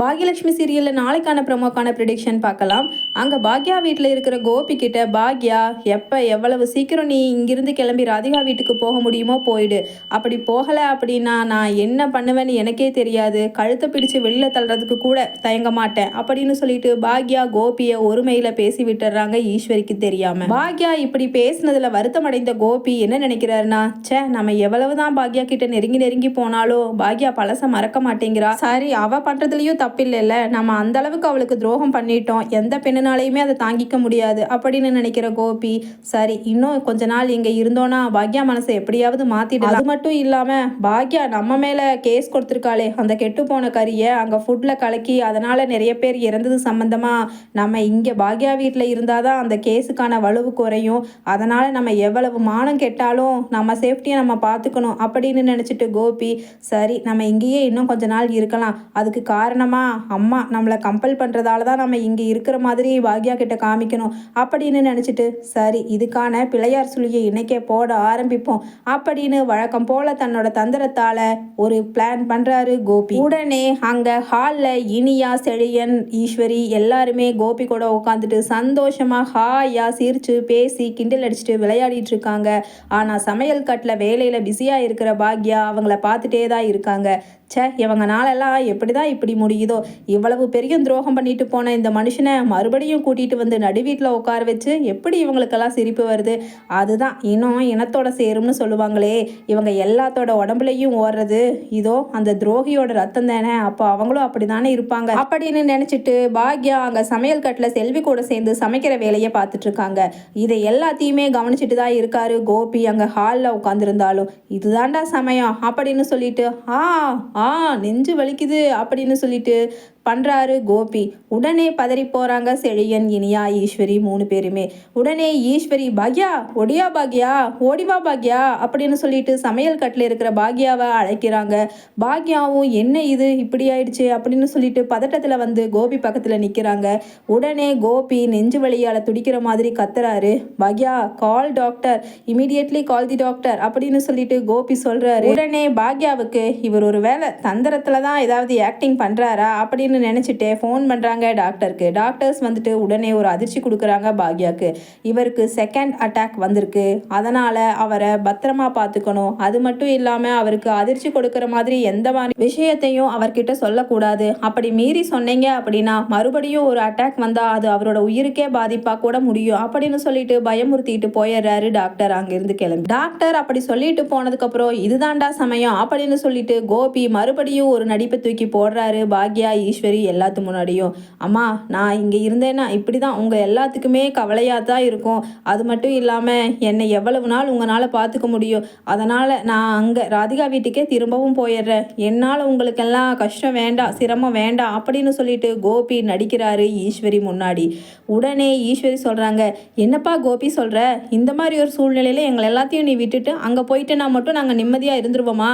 பாக்யலட்சுமி சீரியலில் நாளைக்கான ப்ரமோக்கான ப்ரிடிக்ஷன் பார்க்கலாம். அங்கே பாக்யா வீட்டில் இருக்கிற கோபி கிட்ட பாக்யா எப்போ எவ்வளவு சீக்கிரம் நீ இங்கிருந்து கிளம்பி ராதிகா வீட்டுக்கு போக முடியுமோ போயிடு. அப்படி போகலை அப்படின்னா நான் என்ன பண்ணுவேன்னு எனக்கே தெரியாது. கழுத்தை பிடிச்சு வெளியில் தள்ளுறதுக்கு கூட தயங்க மாட்டேன் அப்படின்னு சொல்லிட்டு பாக்யா கோபியை ஒருமையில் பேசி விட்டுறாங்க ஈஸ்வரிக்கு தெரியாமல் பாக்யா இப்படி பேசுனதில் வருத்தம் அடைந்த கோபி என்ன நினைக்கிறாருன்னா ச்சே நம்ம எவ்வளவுதான் பாக்யா கிட்ட நெருங்கி நெருங்கி போனாலும் பாக்யா பழச மறக்க மாட்டேங்கிறா. சரி அவ பண்ணுறதுலையும் தப்பில்லைல்ல. நம்ம அந்த அளவுக்கு அவளுக்கு துரோகம் பண்ணிட்டோம். எந்த பெண்ணுனாலையுமே அதை தாங்கிக்க முடியாது அப்படின்னு நினைக்கிற கோபி சரி இன்னும் கொஞ்ச நாள் இங்க இருந்தோன்னா பாக்யா மனசை எப்படியாவது மாத்திடலாம். அது மட்டும் இல்லாம பாக்யா நம்ம மேல கேஸ் கொடுத்துருக்காளே. அந்த கெட்டு போன கறியை அங்க ஃபுட்ல கலக்கி அதனால நிறைய பேர் இறந்தது சம்பந்தமா நம்ம இங்க பாக்யா வீட்டில் இருந்தாதான் அந்த கேஸுக்கான வலுவு குறையும். அதனால நம்ம எவ்வளவு மானம் கெட்டாலும் நம்ம சேஃப்டியை நம்ம பார்த்துக்கணும் அப்படின்னு நினச்சிட்டு கோபி சரி நம்ம இங்கேயே இன்னும் கொஞ்ச நாள் இருக்கலாம். அதுக்கு காரணமா அம்மா நம்மளை கம்பல் பண்ணுறதால தான் நம்ம இங்கே இருக்கிற மாதிரி பாக்யா கிட்ட காமிக்கணும் அப்படின்னு நினச்சிட்டு சரி இதுக்கான பிள்ளையார் சுழியை இன்னைக்கே போட ஆரம்பிப்போம் அப்படின்னு வழக்கம் போல தன்னோட தந்திரத்தால் ஒரு பிளான் பண்ணுறாரு கோபி. உடனே அங்கே ஹாலில் இனியா செழியன் ஈஸ்வரி எல்லாருமே கோபி கூட உட்காந்துட்டு சந்தோஷமாக ஹாயா சிரிச்சு பேசி கிண்டல் அடிச்சுட்டு விளையாடிட்டு இருக்காங்க. ஆனால் சமையல் கட்டில் வேலையில் பிஸியாக இருக்கிற பாக்யா அவங்கள பார்த்துட்டே தான் இருக்காங்க. ச்சே இவங்க நாளெல்லாம் எப்படி தான் இப்படி முடியுதோ? இவ்வளவு பெரிய துரோகம் பண்ணிட்டு போன இந்த மனுஷனை மறுபடியும் கூட்டிகிட்டு வந்து நடு வீட்டில் உட்கார வச்சு எப்படி இவங்களுக்கெல்லாம் சிரிப்பு வருது? அதுதான் இன்னும் இனத்தோட சேரும்னு சொல்லுவாங்களே. இவங்க எல்லாத்தோட உடம்புலையும் ஓடுறது. இதோ அந்த துரோகியோட ரத்தம் தானே. அப்போ அவங்களும் அப்படிதானே இருப்பாங்க. அப்படின்னு நினச்சிட்டு பாக்யா அங்கே சமையல் கட்டில் செல்வி கூட சேர்ந்து சமைக்கிற வேலையை பார்த்துட்டு இருக்காங்க. இதை எல்லாத்தையுமே கவனிச்சுட்டு தான் இருக்காரு கோபி அங்கே ஹாலில் உட்காந்துருந்தாலும் இதுதான்டா சமயம் அப்படின்னு சொல்லிட்டு ஆ ஆ நெஞ்சு வலிக்குது அப்படின்னு சொல்லிட்டு பண்றாரு கோபி. உடனே பதறி போறாங்க செழியன் இனியா ஈஸ்வரி மூணு பேருமே. உடனே ஈஸ்வரி பாக்யா ஒடியா பாக்யா ஓடிவா பாக்யா அப்படின்னு சொல்லிட்டு சமையல் கட்டில் இருக்கிற பாக்யாவை அழைக்கிறாங்க. பாக்யாவும் என்ன இது? இப்படி ஆயிடுச்சு? அப்படின்னு சொல்லிட்டு பதட்டத்தில் வந்து கோபி பக்கத்தில் நிற்கிறாங்க உடனே கோபி நெஞ்சு வலியால் துடிக்கிற மாதிரி கத்துறாரு. Bhagya call doctor immediately call the doctor அப்படின்னு சொல்லிட்டு கோபி சொல்றாரு. உடனே பாக்யாவுக்கு இவர் ஒரு வேலை தந்திரத்தில் தான் ஏதாவது ஆக்டிங் பண்ணுறாரா அப்படின்னு நினைச்சிட்டே ஃபோன் பண்றாங்க டாக்டருக்கு டாக்டர்ஸ் வந்துட்டு உடனே ஒரு அதிர்ச்சி கொடுக்குறாங்க பாக்யாக்கு. இவருக்கு செகண்ட் அட்டாக் வந்திருக்கு. அதனால அவரை பத்திரமா பார்த்துக்கணும். அது மட்டும் இல்லாம அவருக்கு அதிர்ச்சி கொடுக்கிற மாதிரி எந்த மாதிரி விஷயத்தையும் அவர்கிட்ட சொல்லக்கூடாது. அப்படி மீறி சொன்னீங்க அப்படின்னா மறுபடியும் ஒரு அட்டாக் வந்தால் அது அவரோட உயிருக்கே பாதிப்பா கூட முடியும். அப்படின்னு சொல்லிட்டு பயமுறுத்திட்டு போயிடுறாரு டாக்டர் அங்கிருந்து கிளம்பி. டாக்டர் அப்படி சொல்லிட்டு போனதுக்கப்புறம் இதுதான்டா சமயம் அப்படின்னு சொல்லிட்டு கோபி மறுபடியும் ஒரு நடிப்பை தூக்கி போடுறாரு பாக்யா ஈஸ்வர். எல்லாத்து முன்னாடியும். அம்மா நான் இங்கே இருந்தேன்னா இப்படி தான் உங்கள் எல்லாத்துக்குமே கவலையாக தான் இருக்கும். அது மட்டும் இல்லாமல் என்னை எவ்வளவு நாள் உங்களால் பார்த்துக்க முடியும்? அதனால் நான் அங்கே ராதிகா வீட்டுக்கே திரும்பவும் போயிடுறேன். என்னால் உங்களுக்கெல்லாம் கஷ்டம் வேண்டாம் சிரமம் வேண்டாம் அப்படின்னு சொல்லிட்டு கோபி நடிக்கிறாரு ஈஸ்வரி முன்னாடி. உடனே ஈஸ்வரி சொல்கிறாங்க என்னப்பா கோபி சொல்கிற இந்த மாதிரி ஒரு சூழ்நிலையில் எங்களை எல்லாத்தையும் நீ விட்டுட்டு அங்கே போயிட்டுனா மட்டும் நாங்கள் நிம்மதியாக இருந்துருவோமா?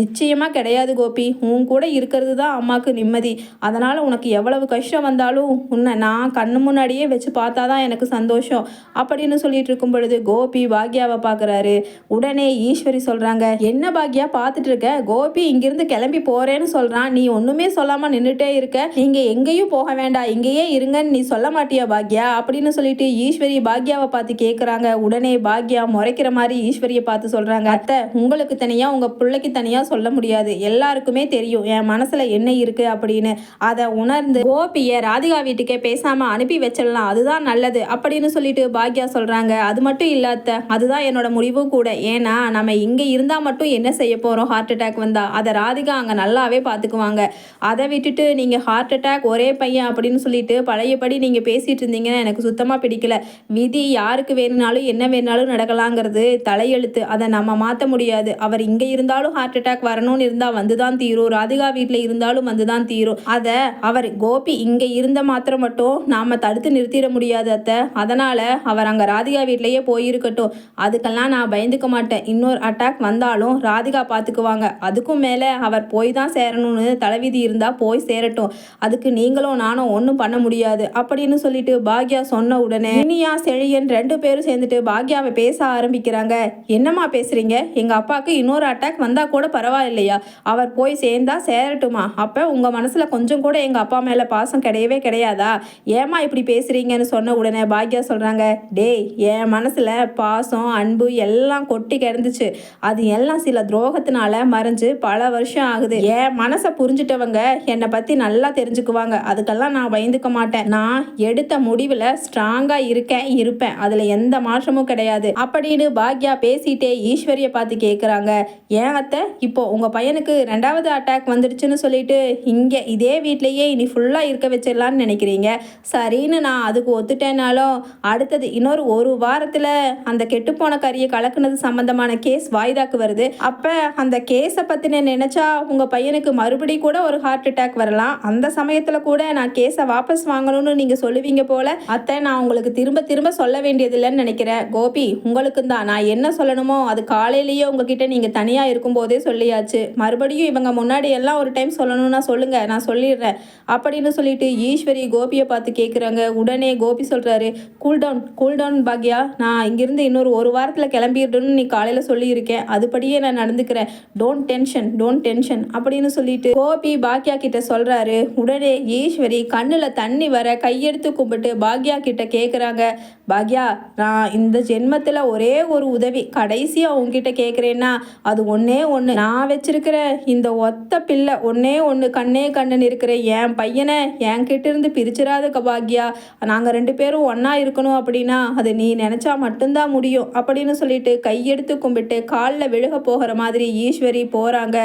நிச்சயமாக கிடையாது கோபி. உன் கூட இருக்கிறது தான் அம்மாவுக்கு நிம்மதி. அதனால் உனக்கு எவ்வளவு கஷ்டம் வந்தாலும் உன்னை நான் கண்ணு முன்னாடியே வச்சு பார்த்தா தான் எனக்கு சந்தோஷம் அப்படின்னு சொல்லிட்டு இருக்கும் பொழுது கோபி பாக்யாவை பார்க்குறாரு. உடனே ஈஸ்வரி சொல்கிறாங்க என்ன பாக்யா பார்த்துட்டு இருக்க? கோபி இங்கிருந்து கிளம்பி போகிறேன்னு சொல்கிறான் நீ ஒன்றுமே சொல்லாமல் நின்றுட்டே இருக்க. நீங்கள் எங்கேயும் போக வேண்டாம். இங்கேயே இருங்கன்னு நீ சொல்ல மாட்டியா பாக்யா? அப்படின்னு சொல்லிட்டு ஈஸ்வரி பாக்யாவை பார்த்து கேட்குறாங்க உடனே பாக்யா முறைக்கிற மாதிரி ஈஸ்வரியை பார்த்து சொல்கிறாங்க அத்தை உங்களுக்கு தனியாக உங்கள் பிள்ளைக்கு தனியாக சொல்ல முடியாது. எல்லாருக்குமே தெரியும். என் மனசில் என்ன இருக்குது அப்படின்னு. அதை உணர்ந்து கோபியை ராதிகா வீட்டுக்கே பேசாமல் அனுப்பி வச்சிடலாம். அதுதான் நல்லது அப்படின்னு சொல்லிட்டு பாக்யா சொல்கிறாங்க அது மட்டும் இல்லாத அதுதான் என்னோட முடிவும் கூட. ஏன்னா நம்ம இங்கே இருந்தால் மட்டும் என்ன செய்ய போகிறோம் ஹார்ட் அட்டாக் வந்தால் அதை ராதிகா அங்கே நல்லாவே பார்த்துக்குவாங்க அதை விட்டுட்டு நீங்கள் ஹார்ட் அட்டாக் ஒரே பையன் அப்படின்னு சொல்லிட்டு பழையபடி நீங்கள் பேசிட்டு இருந்தீங்கன்னா எனக்கு சுத்தமாக பிடிக்கல. விதி யாருக்கு வேணும்னாலும் என்ன வேணாலும் நடக்கலாங்கிறது தலையெழுத்து. அதை நம்ம மாற்ற முடியாது. அவர் இங்கே இருந்தாலும் ஹார்ட் அட்டாக் வரணும்னு இருந்தால் வந்து தான் தீரும். ராதிகா வீட்டில் இருந்தாலும் வந்து தான் தீரும். அது அவர் கோபி இங்கே இருந்த மாத்திரம் மட்டும் நாம் தடுத்து நிறுத்திட முடியாது அத்தை. அதனால் அவர் அங்கே ராதிகா வீட்லேயே போயிருக்கட்டும். அதுக்கெல்லாம் நான் பயந்துக்க மாட்டேன். இன்னொரு அட்டாக் வந்தாலும் ராதிகா பார்த்துக்குவாங்க அதுக்கும் மேலே அவர் போய் தான் சேரணும்னு தலைவிதி இருந்தால் போய் சேரட்டும். அதுக்கு நீங்களும் நானும் ஒன்றும் பண்ண முடியாது அப்படின்னு சொல்லிட்டு பாக்யா சொன்ன உடனே இனியா செழியன் ரெண்டு பேரும் சேர்ந்துட்டு பாக்யாவை பேச ஆரம்பிக்கிறாங்க. என்னம்மா பேசுறீங்க? எங்கள் அப்பாவுக்கு இன்னொரு அட்டாக் வந்தால் கூட பரவாயில்லையா? அவர் போய் சேர்ந்தா சேரட்டுமா? அப்போ உங்கள் மனசில் கொஞ்சம் கூட எங்கள் அப்பா மேலே பாசம் கிடையவே கிடையாதா? ஏம்மா இப்படி பேசுகிறீங்கன்னு சொன்ன உடனே பாக்யா சொல்கிறாங்க டேய் என் மனசில் பாசம் அன்பு எல்லாம் கொட்டி கிடந்துச்சு. அது எல்லாம் சில துரோகத்தினால மறைஞ்சு பல வருஷம் ஆகுது. என் மனசை புரிஞ்சிட்டவங்க என்னை பற்றி நல்லா தெரிஞ்சுக்குவாங்க. அதுக்கெல்லாம் நான் பயந்துக்க மாட்டேன். நான் எடுத்த முடிவில் ஸ்ட்ராங்காக இருக்கேன் இருப்பேன். அதில் எந்த மாற்றமும் கிடையாது. அப்படின்னு பாக்யா பேசிட்டே ஈஸ்வரியை பார்த்து கேட்குறாங்க ஏன் அத்தை? இப்போ உங்கள் பையனுக்கு ரெண்டாவது அட்டாக் வந்துடுச்சுன்னு சொல்லிட்டு இங்கே இதே வீட்லேயே இனி ஃபுல்லாக இருக்க வச்சிடலான்னு நினைக்கிறீங்க. சரின்னு நான் அதுக்கு ஒத்துட்டேனாலும் அடுத்தது இன்னொரு ஒரு வாரத்தில் அந்த கெட்டுப்போன கறியை கலக்குனது சம்மந்தமான கேஸ் வாய்தாக்கு வருது. அப்போ அந்த கேஸை பற்றின நினச்சா உங்கள் பையனுக்கு மறுபடியும் கூட ஒரு ஹார்ட் அட்டாக் வரலாம். அந்த சமயத்தில் கூட நான் கேஸை வாபஸ் வாங்கணும்னு நீங்கள் சொல்லுவீங்க போல அத்தை நான் உங்களுக்கு திரும்ப திரும்ப சொல்ல வேண்டியதில்லைன்னு நினைக்கிறேன். கோபி உங்களுக்கு தான். நான் என்ன சொல்லணுமோ அது காலையிலேயே உங்ககிட்ட நீங்கள் தனியாக இருக்கும்போதே சொல்லியாச்சு. மறுபடியும் இவங்க முன்னாடி எல்லாம் ஒரு டைம் சொல்லணும்னா சொல்லுங்கள் நான் சொல்லி சொல்லிடுறேன். அப்படின்னு சொல்லிட்டு ஈஸ்வரி கோபியை பார்த்து கேட்குறாங்க உடனே கோபி சொல்கிறாரு கூல்டவுன் கூல்டவுன் பாக்யா. நான் இங்கிருந்து இன்னொரு ஒரு வாரத்தில் கிளம்பிடுன்னு நீ காலையில் சொல்லியிருக்கேன். அதுபடியே நான் நடந்துக்கிறேன். டோன்ட் டென்ஷன் டோன்ட் டென்ஷன் அப்படின்னு சொல்லிட்டு கோபி பாக்யா கிட்ட சொல்கிறாரு உடனே ஈஸ்வரி கண்ணில் தண்ணி வர கையெடுத்து கும்பிட்டு பாக்யா கிட்ட கேட்குறாங்க பாக்யா நான் இந்த ஜென்மத்தில் ஒரே ஒரு உதவி கடைசியாக உங்ககிட்ட கேட்குறேன்னா அது ஒன்றே ஒன்று நான் வச்சிருக்கிற இந்த ஒத்த பிள்ளை ஒன்றே ஒன்று கண்ணே கண்ணுன்னு இருக்கிற என் பையனை என்கிட்ட இருந்து பிரிச்சிடாத பாக்யா நாங்கள் ரெண்டு பேரும் ஒன்றா இருக்கணும் அப்படின்னா அது நீ நினச்சா மட்டும்தான் முடியும் அப்படின்னு சொல்லிட்டு கையெடுத்து கும்பிட்டு காலில் விழுக போகிற மாதிரி ஈஸ்வரி போகிறாங்க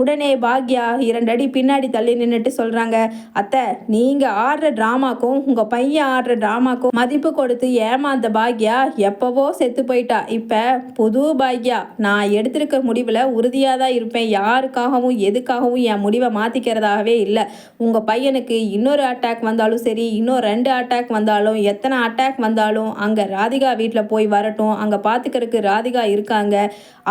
உடனே பாக்யா இரண்டு அடி பின்னாடி தள்ளி நின்றுட்டு சொல்கிறாங்க அத்தை நீங்கள் ஆடுற ட்ராமாக்கும் உங்கள் பையன் ஆடுற ட்ராமாக்கும் மதிப்பு கொடுத்து ஏமாந்த பாக்யா எப்போவோ செத்து போயிட்டா. இப்போ புது பாக்யா நான் எடுத்திருக்க முடிவில் உறுதியாக தான் இருப்பேன். யாருக்காகவும் எதுக்காகவும் என் முடிவை மாற்றிக்கிறதாகவே இல்லை. உங்கள் பையனுக்கு இன்னொரு அட்டாக் வந்தாலும் சரி இன்னும் ரெண்டு அட்டாக் வந்தாலும் எத்தனை அட்டாக் வந்தாலும் அங்கே ராதிகா வீட்டில் போய் வரட்டும். அங்கே பார்த்துக்கிறதுக்கு ராதிகா இருக்காங்க.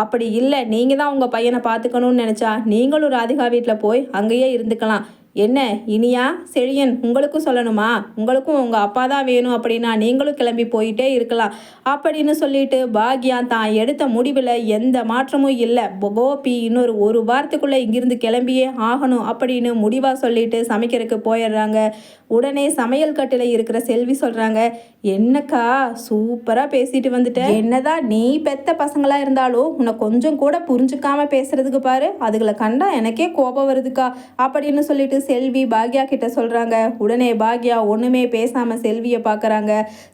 அப்படி இல்லை நீங்கள் தான் உங்கள் பையனை பார்த்துக்கணும்னு நினச்சா நீங்களும் ராதிகா வீட்டில் போய் அங்கேயே இருந்துக்கலாம். என்ன இனியா? செழியன் உங்களுக்கும் சொல்லணுமா? உங்களுக்கும் உங்கள் அப்பா தான் வேணும் அப்படின்னா நீங்களும் கிளம்பி போயிட்டே இருக்கலாம். அப்படின்னு சொல்லிட்டு பாக்யா தான் எடுத்த முடிவில் எந்த மாற்றமும் இல்லை. கோபி இன்னொரு ஒரு வாரத்துக்குள்ளே இங்கிருந்து கிளம்பியே ஆகணும் அப்படின்னு முடிவாக சொல்லிட்டு சமைக்கிறதுக்கு போயிடுறாங்க. உடனே சமையல் கட்டில் இருக்கிற செல்வி சொல்கிறாங்க என்னக்கா சூப்பராக பேசிட்டு வந்துட்டேன் என்னதான் நீ பெத்த பசங்களாக இருந்தாலும் உன்னை கொஞ்சம் கூட புரிஞ்சுக்காம பேசுறதுக்கு பாரு. அதுகளை கண்டா எனக்கே கோபம் வருதுக்கா அப்படின்னு சொல்லிட்டு செல்வி பாக்யா கிட்ட சொல்கிறாங்க உடனே பாக்யா ஒன்றுமே பேசாமல் செல்வியை பார்க்குறாங்க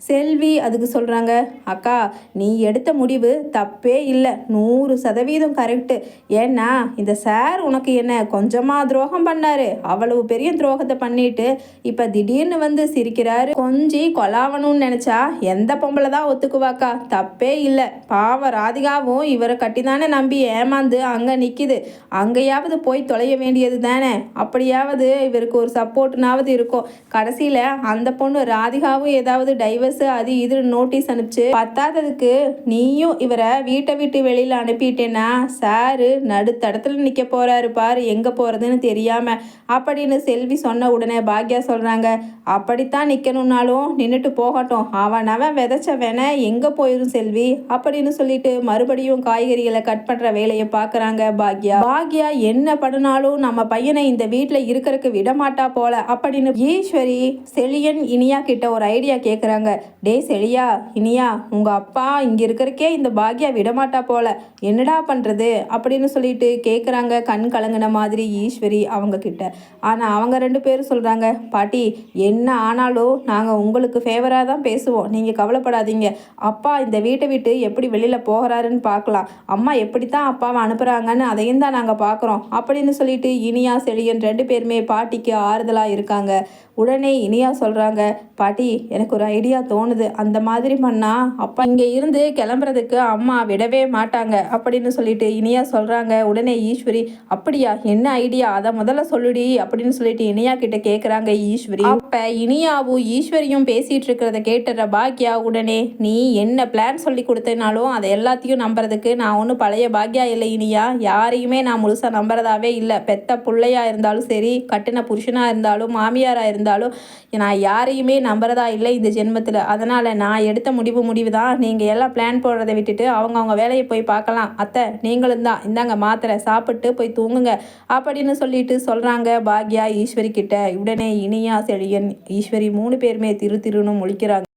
செல்வி அதுக்கு சொல்கிறாங்க அக்கா நீ எடுத்த முடிவு தப்பே இல்லை. நூறு சதவீதம் கரெக்டு ஏன்னா இந்த சார் உனக்கு என்ன கொஞ்சமாக துரோகம் பண்ணாரு. அவ்வளவு பெரிய துரோகத்தை பண்ணிட்டு இப்போ திடீர்னு வந்து சிரிக்கிறாரு. கொஞ்சி கொலாவணும்னு நினச்சா எந்த பொம்பளை தான் ஒத்துக்குவாக்கா? தப்பே இல்லை. பாவ ராதிகாவும் இவரை கட்டி தானே நம்பி ஏமாந்து அங்கே நிற்கிது அங்கேயாவது போய் தொலைய வேண்டியது தானே? அப்படியாவது இவருக்கு ஒரு சப்போர்ட்னாவது இருக்கும். கடைசியில் அந்த பொண்ணு ராதிகாவும் ஏதாவது டைவர்ஸு அது இது நோட்டீஸ் அனுப்பிச்சு பத்தாததுக்கு நீயும் இவரை வீட்டை விட்டு வெளியில் அனுப்பிட்டேன்னா சாரு நடுத்தடத்தில் நிற்க போகிறாரு பாரு எங்கே போகிறதுன்னு தெரியாமல் அப்படின்னு செல்வி சொன்ன உடனே பாக்யா சொல்கிறாங்க அப்படித்தான் நிற்கணும்னாலும் நின்றுட்டு போகட்டும். அவன் அவன் விதைச்ச வேண எங்கே போயிடும் செல்வி? அப்படின்னு சொல்லிட்டு மறுபடியும் காய்கறிகளை கட் பண்ணுற வேலையை பார்க்குறாங்க பாக்யா. பாக்யா என்ன பண்ணுனாலும் நம்ம பையனை இந்த வீட்டில் இருக்க விட விடமாட்டா போல அப்படின்னு ஈஸ்வரி செழியன் இனியா கிட்ட ஒரு ஐடியா கேட்குறாங்க டேய் செழியா இனியா உங்கள் அப்பா இங்கே இருக்கிறக்கே இந்த பாக்யா விடமாட்டா போல. என்னடா பண்ணுறது அப்படின்னு சொல்லிட்டு கேட்குறாங்க கண் கலங்கின மாதிரி ஈஸ்வரி அவங்க கிட்ட. ஆனால் அவங்க ரெண்டு பேரும் சொல்கிறாங்க பாட்டி என்ன ஆனாலும் நாங்கள் உங்களுக்கு ஃபேவராக தான் பேசுவோம். நீங்கள் கவலைப்படாதீங்க. அப்பா இந்த வீட்டை விட்டு எப்படி வெளியில் போகிறாருன்னு பார்க்கலாம் அம்மா எப்படி தான் அப்பாவை அனுப்புகிறாங்கன்னு அதையும் தான் நாங்கள் பார்க்குறோம் அப்படின்னு சொல்லிட்டு இனியா செழியன் ரெண்டு பேருமே பாட்டிக்கு ஆறுதலாக இருக்காங்க. உடனே இனியா சொல்கிறாங்க பாட்டி எனக்கு ஒரு ஐடியா தோணுது. அந்த மாதிரி பண்ணா அப்பா இங்கே இருந்து கிளம்புறதுக்கு அம்மா விடவே மாட்டாங்க. அப்படின்னு சொல்லிட்டு இனியா சொல்கிறாங்க உடனே ஈஸ்வரி அப்படியா என்ன ஐடியா? அதை முதல்ல சொல்லுடி. அப்படின்னு சொல்லிட்டு இனியா கிட்ட கேட்குறாங்க ஈஸ்வரி. அப்போ இனியாவும் ஈஸ்வரியும் பேசிகிட்டு இருக்கிறத கேட்டுற பாக்யா உடனே நீ என்ன பிளான் சொல்லி கொடுத்தனாலும் அதை எல்லாத்தையும் நம்புறதுக்கு நான் ஒன்றும் பழைய பாக்யா இல்லை இனியா. யாரையுமே நான் முழுசாக நம்புறதாவே இல்லை. பெத்த பிள்ளையா இருந்தாலும் சரி கட்டின புருஷனாக இருந்தாலும் மாமியாராக இருந்தாலும் நான் யாரையுமே நம்புறதா இல்லை இந்த ஜென்மத்தில். அதனால் நான் எடுத்த முடிவு முடிவு தான் நீங்கள் எல்லாம் பிளான் போடுறதை விட்டுட்டு அவங்கவுங்க வேலையை போய் பார்க்கலாம். அத்தை நீங்களும் தான். இந்தாங்க மாத்திரை. சாப்பிட்டு போய் தூங்குங்க. அப்படின்னு சொல்லிட்டு சொல்கிறாங்க பாக்யா ஈஸ்வரி கிட்ட. உடனே இனியா செழியன் ஈஸ்வரி மூணு பேருமே திரு திருன்னு முழிக்கிறாங்க.